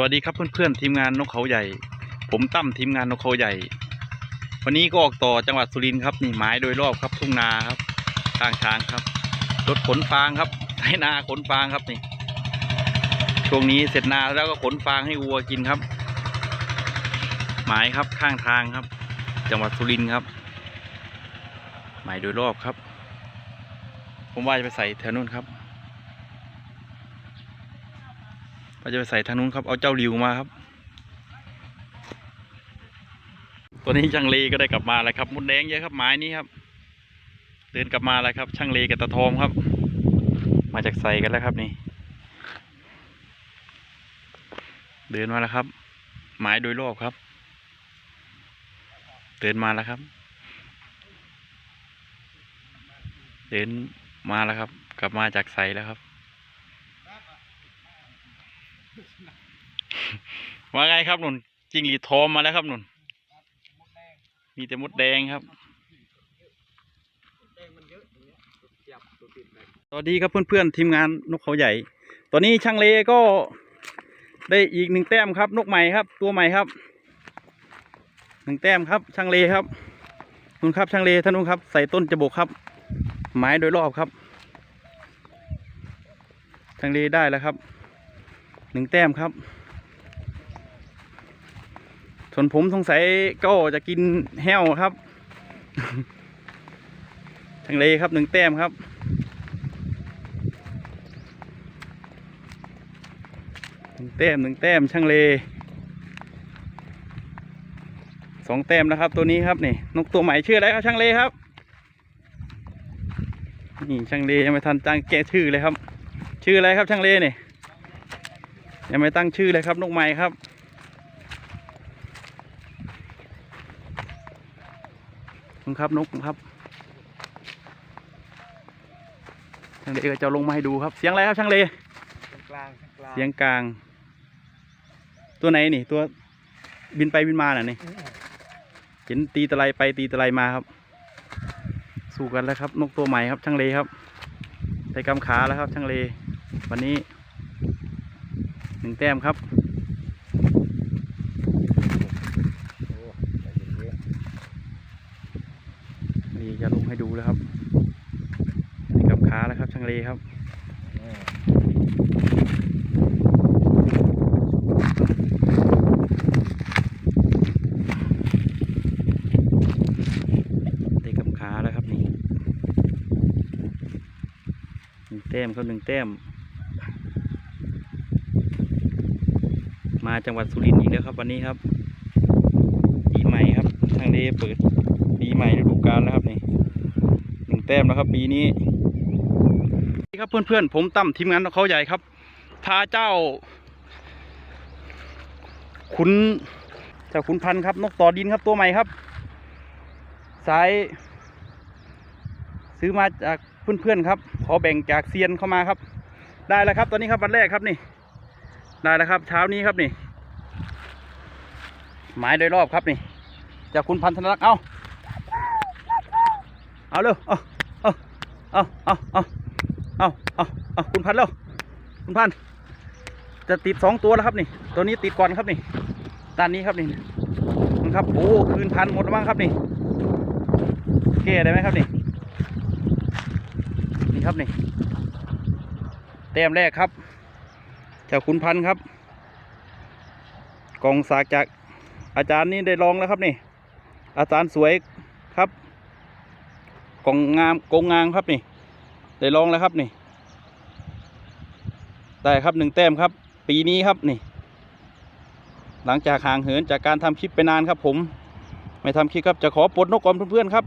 วัสดีครับเพื่อนๆทีมงานนกเขาใหญ่ ผมตั้มทีมงานนกเขาใหญ่ วันนี้ก็ออกต่อจังหวัดสุรินทร์ครับนี่ไม้โดยรอบครับทุ่งนาครับทางช้างครับรถขนฟางครับไถนาขนฟางครับนี่ช่วงนี้เสร็จนาแล้วก็ขนฟางให้วัวกินครับ หมายครับข้างทางครับ จังหวัดสุรินทร์ครับ หมายโดยรอบครับ ผมว่าจะไปใส่แถวนู้นครับ เราจะไปใส่ทางนู้นครับ เอาเจ้าริวมาครับ ตัวนี้ช่างเลก็ได้กลับมาแล้วครับ มุดแดงเยอะครับไม้นี้ครับ เดินกลับมาแล้วครับ ช่างเลกับตาทอมครับ มาจากใส่กันแล้วครับนี่ เดินมาแล้วครับไม้โดยรอบครับ เดินมาแล้วครับ เดินมาแล้วครับ กลับมาจากใส่แล้วครับ ว่าไงครับหนุนจิงหรีดทอมมาแล้วครับหนุนมีแต่มดแดงครับสวัสดีครับเพื่อนๆทีมงานนกเขาใหญ่ ตอนนี้ช่างเลก็ได้อีกหนึ่งแต้มครับ นกใหม่ครับ ตัวใหม่ครับหนึ่งแต้มครับ ช่างเลครับนุ่นครับช่างเลท่านนุ่นครับ ใส่ต้นจบกครับ ไม้โดยรอบครับ ช่างเลได้แล้วครับ หนึ่งแต้มครับ ส่วนผมสงสัยก็จะกินแห้วครับทางเลครับหนึ่งแต้มครับ หนึ่งแต้มหนึ่งแต้มช่างเลสองแต้มนะครับตัวนี้ครับนี่นกตัวใหม่ชื่ออะไรครับช่างเลครับนี่ช่างเลยังไม่ทันตั้งแกชื่อเลยครับ ชื่ออะไรครับช่างเลเนี่ย ยังไม่ตั้งชื่อเลยครับนกใหม่ครับ นกครับนกครับช่างเลก็จะลงมาให้ดูครับ เสียงอะไรครับช่างเลกลางกลางเสียงกลาง ตัวไหนนี่ ตัวบินไปบินมาน่ะนี่เห็นตีตะไลไปตีตะไลมาครับ สู้กันแล้วครับ นกตัวใหม่ครับช่างเลครับใส่กำขาแล้วครับช่างเล วันนี้ หนึ่งแต้มครับนี่จะลงให้ดูแล้วครับใส่กำขาแล้วครับช่างเลครับๆนี่ใส่กำขาแล้วครับนี่หนึ่งแต้มครับหนึ่งแต้ม มาจังหวัดสุรินทร์อีกแล้วครับ วันนี้ครับปีใหม่ครับทางเลเปิดปีใหม่ฤดูกาลแล้วครับนี่หนึ่งแต้มแล้วครับ ปีนี้นี่ครับเพื่อนๆผมตั้มทีมงานนกเขาใหญ่ครับพาเจ้า ขุนเจ้าขุนพันธ์ครับ นกต่อดินครับตัวใหม่ครับสายซื้อมาจากเพื่อนๆครับ ขอแบ่งจากเซียนเข้ามาครับ ได้แล้วครับ ตอนนี้ครับวันแรกครับนี่ ได้แล้วครับเช้านี้ครับนี่ หมายโดยรอบครับนี่ จากคุณพันธนรักเอาเอาเร็วเอาเอาเอาเอาเอาเอาเอาเอาคุณพันเร็วคุณพันจะติดสองตัวแล้วครับนี่ ตัวนี้ติดก่อนครับนี่ด้านนี้ครับนี่นี่ครับโอ้คืนพันหมดแล้วมั้งครับนี่เก้ได้ไหมครับนี่นี่ครับนี่แต้มแรกครับ เจ้าขุนพันธ์ครับ กองสากจากอาจารย์นี่ได้ลองแล้วครับนี่ อาจารย์สวยครับ กองงามกองงามครับนี่ ได้ลองแล้วครับนี่ ได้ครับหนึ่งแต้มครับ ปีนี้ครับนี่ หลังจากห่างเหินจากการทำคลิปไปนานครับผม ไม่ทำคลิปครับจะขอปลดนกกอนเพื่อนๆครับ